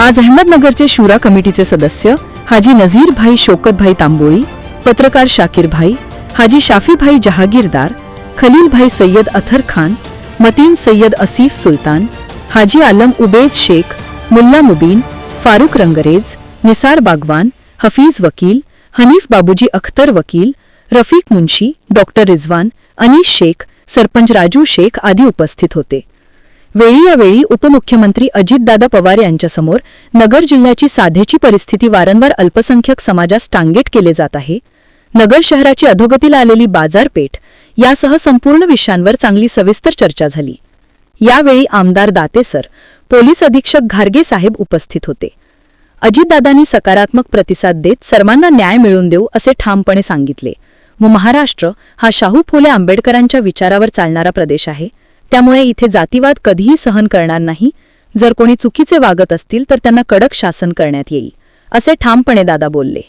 आज अहमदनगरचे शुरा कमिटीचे सदस्य हाजी नझीर भाई शोकतभाई तांबोळी पत्रकार शाकीर भाई हाजी शाफीभाई जहागीरदार खलील भाई सय्यद अथर खान मतीन सय्यद असीफ सुलतान हाजी आलम उबेद शेख मुल्ला मुबीन फारुक रंगरेज निसार बागवान हफीज वकील हनीफ बाबूजी अख्तर वकील रफीक मुंशी डॉक्टर रिझवान अनिश शेख सरपंच राजू शेख आदी उपस्थित होते. वेळी यावेळी उपमुख्यमंत्री अजितदादा पवार यांच्यासमोर नगर जिल्ह्याची साधेची परिस्थिती वारंवार अल्पसंख्यक समाजास टांगेट केले जात आहे. नगर शहराची अधोगतीला आलेली बाजारपेठ यासह संपूर्ण विषयांवर चांगली सविस्तर चर्चा झाली. यावेळी आमदार दातेसर पोलीस अधीक्षक घारगे साहेब उपस्थित होते. अजितदादांनी सकारात्मक प्रतिसाद देत सर्वांना न्याय मिळवून देऊ असे ठामपणे सांगितले. व महाराष्ट्र हा शाहू फुले आंबेडकरांच्या विचारावर चालणारा प्रदेश आहे. त्यामुळे इथे जातीवाद कधीही सहन करणार नाही. जर कोणी चुकीचे वागत असतील तर त्यांना कडक शासन करण्यात येईल. असे ठामपणे दादा बोलले.